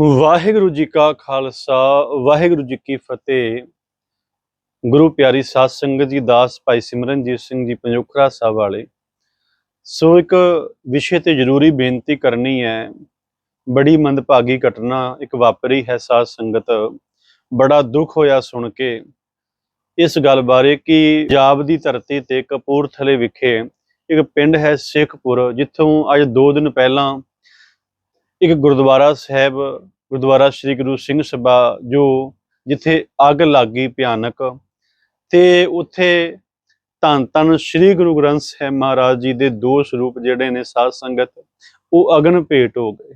ਵਾਹਿਗੁਰੂ ਜੀ ਕਾ ਖਾਲਸਾ, ਵਾਹਿਗੁਰੂ ਜੀ ਕੀ ਫਤਿਹ। ਗੁਰੂ ਪਿਆਰੀ ਸਾਧ ਸੰਗਤ ਜੀ, ਦਾਸ ਭਾਈ ਸਿਮਰਨਜੀਤ ਸਿੰਘ ਜੀ, ਪੰਜੋਖਰਾ ਸਾਹਿਬ ਵਾਲੇ। ਸੋ ਇੱਕ ਵਿਸ਼ੇ ਤੇ ਜ਼ਰੂਰੀ ਬੇਨਤੀ ਕਰਨੀ ਹੈ। ਬੜੀ ਮੰਦਭਾਗੀ ਘਟਨਾ ਇੱਕ ਵਾਪਰੀ ਹੈ ਸਾਧ ਸੰਗਤ। ਬੜਾ ਦੁੱਖ ਹੋਇਆ ਸੁਣ ਕੇ। ਇਸ ਗੱਲ ਬਾਰੇ ਕਿ ਪੰਜਾਬ ਦੀ ਧਰਤੀ ਤੇ ਕਪੂਰਥਲੇ ਵਿਖੇ ਇੱਕ ਪਿੰਡ ਹੈ ਸੇਖਪੁਰ, ਜਿੱਥੋਂ ਅੱਜ 2 ਦਿਨ ਪਹਿਲਾਂ ਇੱਕ ਗੁਰਦੁਆਰਾ ਸਾਹਿਬ, ਗੁਰਦੁਆਰਾ ਸ੍ਰੀ ਗੁਰੂ ਸਿੰਘ ਸਭਾ, ਜੋ ਜਿੱਥੇ ਅੱਗ ਲੱਗ ਗਈ ਭਿਆਨਕ ਤੇ ਉੱਥੇ ਧੰਨ ਧੰਨ ਸ੍ਰੀ ਗੁਰੂ ਗ੍ਰੰਥ ਸਾਹਿਬ ਮਹਾਰਾਜ ਜੀ ਦੇ ਦੋ ਸਰੂਪ ਜਿਹੜੇ ਨੇ ਸਾਧ ਸੰਗਤ, ਉਹ ਅਗਨ ਭੇਟ ਹੋ ਗਏ।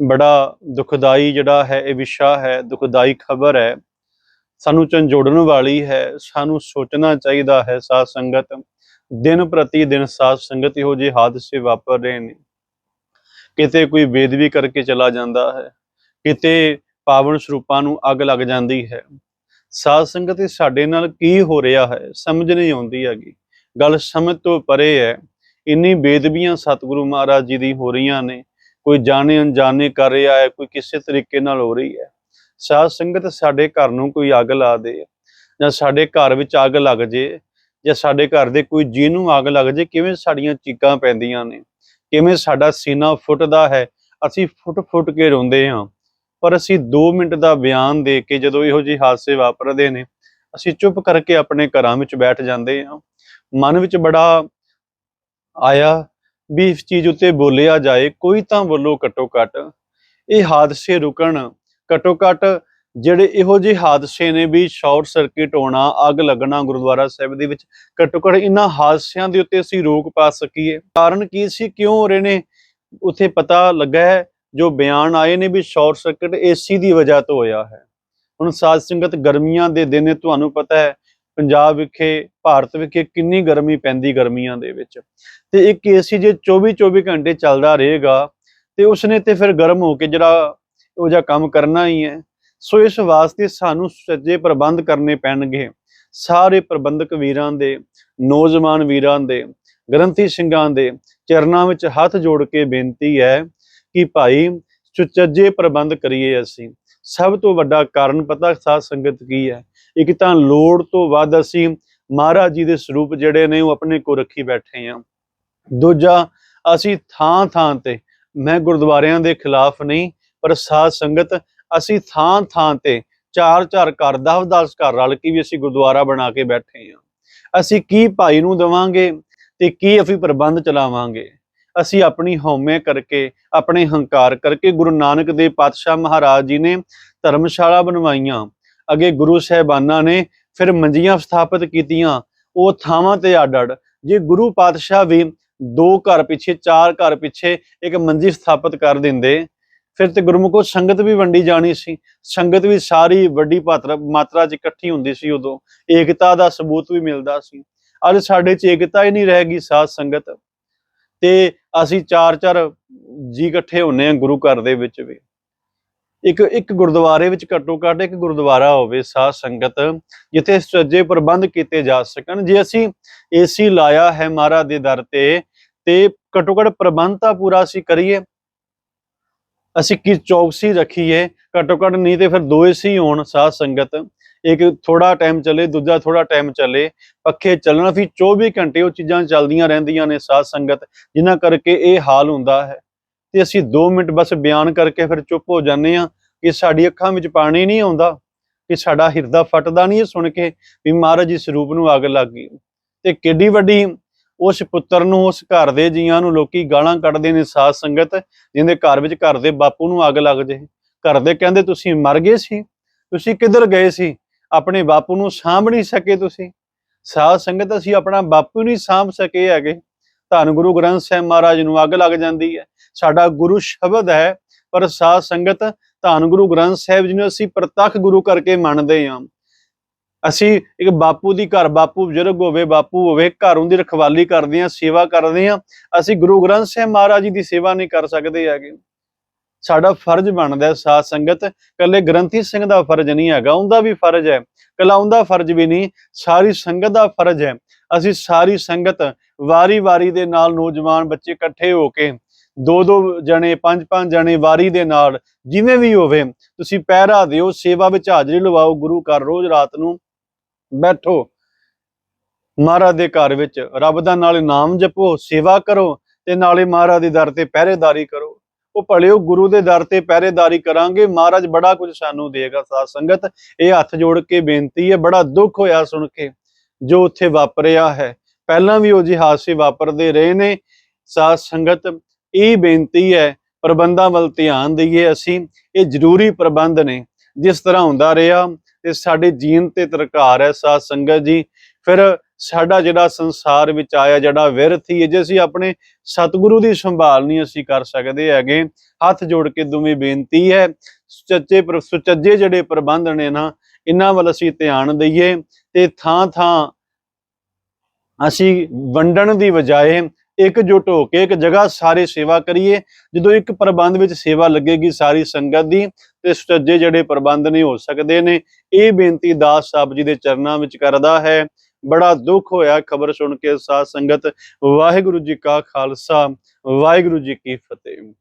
ਬੜਾ ਦੁਖਦਾਈ ਜਿਹੜਾ ਹੈ, ਇਹ ਵਿਸ਼ਾ ਹੈ, ਦੁਖਦਾਈ ਖਬਰ ਹੈ। ਸਾਨੂੰ ਝੰਜੋੜਨ ਵਾਲੀ ਹੈ, ਸਾਨੂੰ ਸੋਚਣਾ ਚਾਹੀਦਾ ਹੈ ਸਾਧ ਸੰਗਤ। ਦਿਨ ਪ੍ਰਤੀ ਦਿਨ ਸਾਧ ਸੰਗਤ ਇਹੋ ਜਿਹੇ ਹਾਦਸੇ ਵਾਪਰ ਰਹੇ ਨੇ। ਕਿਤੇ ਕੋਈ ਬੇਦਬੀ ਕਰਕੇ ਚਲਾ ਜਾਂਦਾ ਹੈ, ਕਿਤੇ ਪਾਵਨ ਸਰੂਪਾਂ ਨੂੰ ਅੱਗ ਲੱਗ ਜਾਂਦੀ ਹੈ। ਸਾਧ ਸੰਗਤ ਸਾਡੇ ਨਾਲ ਕੀ ਹੋ ਰਿਹਾ ਹੈ, ਸਮਝ ਨਹੀਂ ਆਉਂਦੀ ਹੈਗੀ। ਗੱਲ ਸਮਝ ਤੋਂ ਪਰੇ ਹੈ, ਇੰਨੀ ਬੇਦਬੀਆਂ ਸਤਿਗੁਰੂ ਮਹਾਰਾਜ ਜੀ ਦੀ ਹੋ ਰਹੀਆਂ ਨੇ, ਕੋਈ ਜਾਣੇ ਅਣਜਾਣੇ ਕਰ ਰਿਹਾ ਹੈ, ਕੋਈ ਕਿਸੇ ਤਰੀਕੇ ਨਾਲ ਹੋ ਰਹੀ ਹੈ। ਸਾਧ ਸੰਗਤ ਸਾਡੇ ਘਰ ਨੂੰ ਕੋਈ ਅੱਗ ਲਾ ਦੇ, ਜਾਂ ਸਾਡੇ ਘਰ ਵਿੱਚ ਅੱਗ ਲੱਗ ਜੇ, ਜਾਂ ਸਾਡੇ ਘਰ ਦੇ ਕੋਈ ਜੀ ਨੂੰ ਅੱਗ ਲੱਗ ਜੇ, ਕਿਵੇਂ ਸਾਡੀਆਂ ਚੀਕਾਂ ਪੈਂਦੀਆਂ ਨੇ। ਕਿਵੇਂ ਸਾਡਾ ਸੀਨਾ ਫੁੱਟਦਾ ਹੈ, ਅਸੀਂ ਫੁੱਟ ਫੁੱਟ ਕੇ ਰੋਂਦੇ ਹਾਂ। ਪਰ ਅਸੀਂ 2 ਮਿੰਟ ਦਾ ਬਿਆਨ ਦੇ ਕੇ ਜਦੋਂ ਇਹੋ ਜਿਹੇ ਹਾਦਸੇ ਵਾਪਰਦੇ ਨੇ, ਅਸੀਂ ਚੁੱਪ ਕਰਕੇ ਆਪਣੇ ਘਰਾਂ ਵਿੱਚ ਬੈਠ ਜਾਂਦੇ ਹਾਂ। ਮਨ ਵਿੱਚ ਬੜਾ ਆਇਆ ਵੀ ਇਸ ਚੀਜ਼ ਉੱਤੇ ਬੋਲਿਆ ਜਾਏ, ਕੋਈ ਤਾਂ ਬੋਲੋ ਘਟੋ ਘਟ ਇਹ ਹਾਦਸੇ ਰੁਕਣ ਘਟੋ ਘਟ ਜਿਹੜੇ ਇਹੋ ਜਿਹੇ ਹਾਦਸੇ ਨੇ ਵੀ ਸ਼ਾਰਟ ਸਰਕਟ ਹੋਣਾ, ਅੱਗ ਲੱਗਣਾ ਗੁਰਦੁਆਰਾ ਸਾਹਿਬ ਦੇ ਵਿੱਚ ਘੱਟੋ ਘੱਟ ਇਹਨਾਂ ਹਾਦਸਿਆਂ ਦੇ ਉੱਤੇ ਅਸੀਂ ਰੋਕ ਪਾ ਸਕੀਏ। ਕਾਰਨ ਕੀ ਸੀ? ਕਿਉਂ ਹੋ ਰਹੇ ਨੇ? ਉੱਥੇ ਪਤਾ ਲੱਗਾ ਹੈ, ਜੋ ਬਿਆਨ ਆਏ ਨੇ ਵੀ ਸ਼ਾਰਟ ਸਰਕਟ ਏਸੀ ਦੀ ਵਜ੍ਹਾ ਤੋਂ ਹੋਇਆ ਹੈ। ਹੁਣ ਸਾਧ ਸੰਗਤ ਗਰਮੀਆਂ ਦੇ ਦਿਨ ਨੇ, ਤੁਹਾਨੂੰ ਪਤਾ ਹੈ, ਪੰਜਾਬ ਵਿਖੇ, ਭਾਰਤ ਵਿਖੇ ਕਿੰਨੀ ਗਰਮੀ ਪੈਂਦੀ ਗਰਮੀਆਂ ਦੇ ਵਿੱਚ। ਤੇ ਇੱਕ ਏਸੀ ਜੇ 24 24 ਘੰਟੇ ਚੱਲਦਾ ਰਹੇਗਾ, ਤੇ ਉਸਨੇ ਤੇ ਫਿਰ ਗਰਮ ਹੋ ਕੇ ਜਿਹੜਾ ਉਹ ਜਿਹਾ ਕੰਮ ਕਰਨਾ ਹੀ ਹੈ। ਸੋ ਇਸ ਵਾਸਤੇ ਸਾਨੂੰ ਸੱਜੇ ਪ੍ਰਬੰਧ ਕਰਨੇ ਪੈਣਗੇ। ਸਾਰੇ ਪ੍ਰਬੰਧਕ ਵੀਰਾਂ ਦੇ, ਨੌਜਵਾਨ ਵੀਰਾਂ ਦੇ, ਗ੍ਰੰਥੀ ਸਿੰਘਾਂ ਦੇ ਚਰਨਾਂ ਵਿੱਚ ਹੱਥ ਜੋੜ ਕੇ ਬੇਨਤੀ ਹੈ ਕਿ ਭਾਈ ਸੁਚੱਜੇ ਪ੍ਰਬੰਧ ਕਰੀਏ ਅਸੀਂ। ਸਭ ਤੋਂ ਵੱਡਾ ਕਾਰਨ ਪਤਾ ਸਾਧ ਸੰਗਤ ਕੀ ਹੈ? ਇੱਕ ਤਾਂ ਲੋੜ ਤੋਂ ਵੱਧ ਅਸੀਂ ਮਹਾਰਾਜ ਜੀ ਦੇ ਸਰੂਪ ਜਿਹੜੇ ਨੇ ਉਹ ਆਪਣੇ ਕੋ ਰੱਖੀ ਬੈਠੇ ਹਾਂ। ਦੂਜਾ, ਅਸੀਂ ਥਾਂ ਥਾਂ ਤੇ, ਮੈਂ ਗੁਰਦੁਆਰਿਆਂ ਦੇ ਖਿਲਾਫ ਨਹੀਂ, ਪਰ ਸਾਧ ਸੰਗਤ ਅਸੀਂ ਥਾਂ ਥਾਂ ਤੇ ਚਾਰ ਚਾਰ ਘਰ 10 10 ਘਰ ਰਲ ਕੇ ਵੀ ਅਸੀਂ ਗੁਰਦੁਆਰਾ ਬਣਾ ਕੇ ਬੈਠੇ ਹਾਂ। ਅਸੀਂ ਕੀ ਭਾਈ ਨੂੰ ਦਵਾਂਗੇ ਤੇ ਕੀ ਅਸੀਂ ਪ੍ਰਬੰਧ ਚਲਾਵਾਂਗੇ? ਅਸੀਂ ਆਪਣੀ ਹਉਮੈ ਕਰਕੇ, ਆਪਣੇ ਹੰਕਾਰ ਕਰਕੇ ਗੁਰੂ ਨਾਨਕ ਦੇਵ ਪਾਤਸ਼ਾਹ ਮਹਾਰਾਜ ਜੀ ਨੇ ਧਰਮਸ਼ਾਲਾ ਬਣਵਾਈਆਂ। ਅੱਗੇ ਗੁਰੂ ਸਾਹਿਬਾਨਾਂ ਨੇ ਫਿਰ ਮੰਜੀਆਂ ਸਥਾਪਿਤ ਕੀਤੀਆਂ। ਉਹ ਥਾਵਾਂ ਤੇ ਅੱਡ ਅੱਡ ਜੇ ਗੁਰੂ ਪਾਤਸ਼ਾਹ ਵੀ ਦੋ ਘਰ ਪਿੱਛੇ, ਚਾਰ ਘਰ ਪਿੱਛੇ ਇੱਕ ਮੰਜੀ ਸਥਾਪਿਤ ਕਰ ਦਿੰਦੇ ਫਿਰ ਤੇ ਗੁਰਮੁਖੋ ਸੰਗਤ ਵੀ ਵੰਡੀ ਜਾਣੀ ਸੀ। ਸੰਗਤ ਵੀ ਸਾਰੀ ਵੱਡੀ ਮਾਤਰਾ 'ਚ ਇਕੱਠੀ ਹੁੰਦੀ ਸੀ ਉਦੋਂ। ਏਕਤਾ ਦਾ ਸਬੂਤ ਵੀ ਮਿਲਦਾ ਸੀ। ਅੱਜ ਸਾਡੇ 'ਚ ਏਕਤਾ ਹੀ ਨਹੀਂ ਰਹਿ ਗਈ ਸਾਧ ਸੰਗਤ। ਤੇ ਅਸੀਂ ਚਾਰ ਚਾਰ ਜੀ ਇਕੱਠੇ ਹੁੰਨੇ ਆ ਗੁਰੂ ਘਰ ਦੇ ਵਿੱਚ ਵੀ। ਇੱਕ ਇੱਕ ਗੁਰਦੁਆਰੇ ਵਿੱਚ ਘੱਟੋ ਘੱਟ ਇੱਕ ਗੁਰਦੁਆਰਾ ਹੋਵੇ ਸਾਧ ਸੰਗਤ, ਜਿੱਥੇ ਸੱਜੇ ਪ੍ਰਬੰਧ ਕੀਤੇ ਜਾ ਸਕਣ। ਜੇ ਅਸੀਂ ਏਸੀ ਲਾਇਆ ਹੈ ਮਹਾਰਾਜ ਦੇ ਦਰ ਤੇ ਤੇ ਘੱਟੋ ਘੱਟ ਪ੍ਰਬੰਧ ਤਾਂ ਪੂਰਾ ਅਸੀਂ ਕਰੀਏ। ਅਸੀਂ ਕੀ ਚੌਕਸੀ ਰੱਖੀਏ, ਘੱਟੋ ਘੱਟ ਨਹੀਂ ਤੇ ਫਿਰ ਦੋ ਏਸੀ ਹੋਣ ਸਾਧ ਸੰਗਤ। ਇੱਕ ਥੋੜਾ ਟਾਈਮ ਚੱਲੇ, ਦੂਜਾ ਥੋੜਾ ਟਾਈਮ ਚੱਲੇ। ਪੱਖੇ ਚੱਲਣਾ ਫਿਰ 24 ਘੰਟੇ ਉਹ ਚੀਜ਼ਾਂ ਚੱਲਦੀਆਂ ਰਹਿੰਦੀਆਂ ਨੇ ਸਾਧ ਸੰਗਤ, ਜਿਨ੍ਹਾਂ ਕਰਕੇ ਇਹ ਹਾਲ ਹੁੰਦਾ ਹੈ। ਤੇ ਅਸੀਂ 2 ਮਿੰਟ ਬਸ ਬਿਆਨ ਕਰਕੇ ਫਿਰ ਚੁੱਪ ਹੋ ਜਾਂਦੇ ਆ ਕਿ ਸਾਡੀ ਅੱਖਾਂ ਵਿੱਚ ਪਾਣੀ ਨਹੀਂ ਆਉਂਦਾ, ਕਿ ਸਾਡਾ ਹਿਰਦਾ ਫਟਦਾ ਨਹੀਂ ਇਹ ਸੁਣ ਕੇ ਵੀ ਮਹਾਰਾਜ ਇਸ ਰੂਪ ਨੂੰ ਅੱਗ ਲੱਗ ਗਈ। ਤੇ ਕਿੱਡੀ ਵੱਡੀ ਉਸ ਪੁੱਤਰ ਨੂੰ, ਉਸ ਘਰ ਦੇ ਜੀਆਂ ਨੂੰ ਲੋਕੀ ਗਾਲਾਂ ਕੱਢਦੇ ਨੇ ਸਾਧ ਸੰਗਤ, ਜਿੰਦੇ ਘਰ ਵਿੱਚ ਘਰ ਦੇ ਬਾਪੂ ਨੂੰ ਅੱਗ ਲੱਗ ਜੇ। ਘਰ ਦੇ ਕਹਿੰਦੇ, ਤੁਸੀਂ ਮਰ ਗਏ ਸੀ। ਤੁਸੀਂ ਕਿੱਧਰ ਗਏ ਸੀ? ਆਪਣੇ ਬਾਪੂ ਨੂੰ ਸਾਂਭ ਨਹੀਂ ਸਕੇ ਤੁਸੀਂ। ਸਾਧ ਸੰਗਤ, ਅਸੀਂ ਆਪਣਾ ਬਾਪੂ ਨਹੀਂ ਸਾਂਭ ਸਕੇ ਹੈਗੇ। ਧੰਨ ਗੁਰੂ ਗ੍ਰੰਥ ਸਾਹਿਬ ਮਹਾਰਾਜ ਨੂੰ ਅੱਗ ਲੱਗ ਜਾਂਦੀ ਹੈ। ਸਾਡਾ ਗੁਰੂ ਸ਼ਬਦ ਹੈ, ਪਰ ਸਾਧ ਸੰਗਤ, ਧੰਨ ਗੁਰੂ ਗ੍ਰੰਥ ਸਾਹਿਬ ਜੀ ਨੂੰ ਅਸੀਂ ਪ੍ਰਤੱਖ ਗੁਰੂ ਕਰਕੇ ਮੰਨਦੇ ਹਾਂ। ਅਸੀਂ ਇੱਕ ਬਾਪੂ ਦੀ ਘਰ, ਬਾਪੂ ਬਜ਼ੁਰਗ ਹੋਵੇ, ਬਾਪੂ ਹੋਵੇ, ਘਰ ਉਹਦੀ ਰਖਵਾਲੀ ਕਰਦੇ ਹਾਂ, ਸੇਵਾ ਕਰਦੇ ਹਾਂ, ਅਸੀਂ ਗੁਰੂ ਗ੍ਰੰਥ ਸਾਹਿਬ ਮਹਾਰਾਜ ਜੀ ਦੀ ਸੇਵਾ ਨਹੀਂ ਕਰ ਸਕਦੇ ਹੈਗੇ। ਸਾਡਾ ਫਰਜ਼ ਬਣਦਾ ਹੈ ਸਾਧ ਸੰਗਤ ਕੱਲੇ ਗ੍ਰੰਥੀ ਸਿੰਘ ਦਾ ਫਰਜ਼ ਨਹੀਂ ਹੈਗਾ, ਉਹਦਾ ਵੀ ਫਰਜ਼ ਹੈ ਕੱਲਾ ਉਹਦਾ ਫਰਜ਼ ਵੀ ਨਹੀਂ, ਸਾਰੀ ਸੰਗਤ ਦਾ ਫਰਜ਼ ਹੈ। ਅਸੀਂ ਸਾਰੀ ਸੰਗਤ ਵਾਰੀ-ਵਾਰੀ ਦੇ ਨਾਲ ਨੌਜਵਾਨ ਬੱਚੇ ਇਕੱਠੇ ਹੋ ਕੇ, ਦੋ ਦੋ ਜਣੇ, ਪੰਜ ਪੰਜ ਜਣੇ ਵਾਰੀ ਦੇ ਨਾਲ, ਜਿਵੇਂ ਵੀ ਹੋਵੇ, ਤੁਸੀਂ ਪਹਿਰਾ ਦਿਓ, ਸੇਵਾ ਵਿੱਚ ਹਾਜ਼ਰੀ ਲਵਾਓ, ਗੁਰੂ ਘਰ ਰੋਜ਼ ਰਾਤ ਨੂੰ ਬੈਠੋ। ਮਹਾਰਾਜ ਦੇ ਘਰ ਵਿੱਚ ਰੱਬ ਦਾ ਨਾਲੇ ਨਾਮ ਜਪੋ, ਸੇਵਾ ਕਰੋ ਤੇ ਨਾਲੇ ਮਹਾਰਾਜ ਦੇ ਦਰ ਤੇ ਪਹਿਰੇਦਾਰੀ ਕਰੋ। ਉਹ ਭਲਿਓ ਗੁਰੂ ਦੇ ਦਰ ਤੇ ਪਹਿਰੇਦਾਰੀ ਕਰਾਂਗੇ। ਮਹਾਰਾਜ ਬੜਾ ਕੁਝ ਸਾਨੂੰ ਦੇਗਾ ਸਾਧ ਸੰਗਤ। ਇਹ ਹੱਥ ਜੋੜ ਕੇ ਬੇਨਤੀ ਹੈ, ਬੜਾ ਦੁੱਖ ਹੋਇਆ ਸੁਣ ਕੇ ਜੋ ਉੱਥੇ ਵਾਪਰਿਆ ਹੈ। ਪਹਿਲਾਂ ਵੀ ਉਹ ਜਿਹੇ ਹਾਦਸੇ ਵਾਪਰਦੇ ਰਹੇ ਨੇ। ਸਾਧ ਸੰਗਤ, ਇਹ ਬੇਨਤੀ ਹੈ, ਪ੍ਰਬੰਧਾਂ ਵੱਲ ਧਿਆਨ ਦਈਏ ਅਸੀਂ। ਇਹ ਜ਼ਰੂਰੀ ਪ੍ਰਬੰਧ ਨੇ। ਜਿਸ ਤਰ੍ਹਾਂ ਹੁੰਦਾ ਰਿਹਾ ਤੇ ਸਾਡੇ ਜੀਨ ਤੇ ਤਰਕਾਰ ਹੈ ਸਾਧ ਸੰਗਤ ਜੀ। ਫਿਰ ਸਾਡਾ ਜਿਹੜਾ ਸੰਸਾਰ ਵਿੱਚ ਆਇਆ, ਜਿਹੜਾ ਵਿਰਥ ਜੇ ਅਸੀਂ ਆਪਣੇ ਸਤਿਗੁਰੂ ਦੀ ਸੰਭਾਲ ਨਹੀਂ ਅਸੀਂ ਕਰ ਸਕਦੇ ਹੈਗੇ, ਹੱਥ ਜੋੜ ਕੇ ਦੋਵੇਂ ਬੇਨਤੀ ਹੈ, ਸੁਚੱਜੇ ਸੁਚੱਜੇ ਜਿਹੜੇ ਪ੍ਰਬੰਧ ਨੇ ਨਾ, ਇਹਨਾਂ ਵੱਲ ਅਸੀਂ ਧਿਆਨ ਦਈਏ ਤੇ ਥਾਂ ਥਾਂ ਅਸੀਂ ਵੰਡਣ ਦੀ ਬਜਾਏ ਇਕਜੁੱਟ ਹੋ ਕੇ ਇੱਕ ਜਗ੍ਹਾ ਸਾਰੇ ਸੇਵਾ ਕਰੀਏ। ਜਦੋਂ ਇੱਕ ਪ੍ਰਬੰਧ ਵਿੱਚ ਸੇਵਾ ਲੱਗੇਗੀ ਸਾਰੀ ਸੰਗਤ ਦੀ ਤੇ ਸੁਚੱਜੇ ਜਿਹੜੇ ਪ੍ਰਬੰਧ ਨਹੀਂ ਹੋ ਸਕਦੇ ਨੇ। ਇਹ ਬੇਨਤੀ ਦਾਸ ਸਾਹਿਬ ਜੀ ਦੇ ਚਰਨਾਂ ਵਿੱਚ ਕਰਦਾ ਹੈ। ਬੜਾ ਦੁੱਖ ਹੋਇਆ ਖਬਰ ਸੁਣ ਕੇ ਸਾਧ ਸੰਗਤ, ਵਾਹਿਗੁਰੂ ਜੀ ਕਾ ਖਾਲਸਾ, ਵਾਹਿਗੁਰੂ ਜੀ ਕੀ ਫਤਿਹ।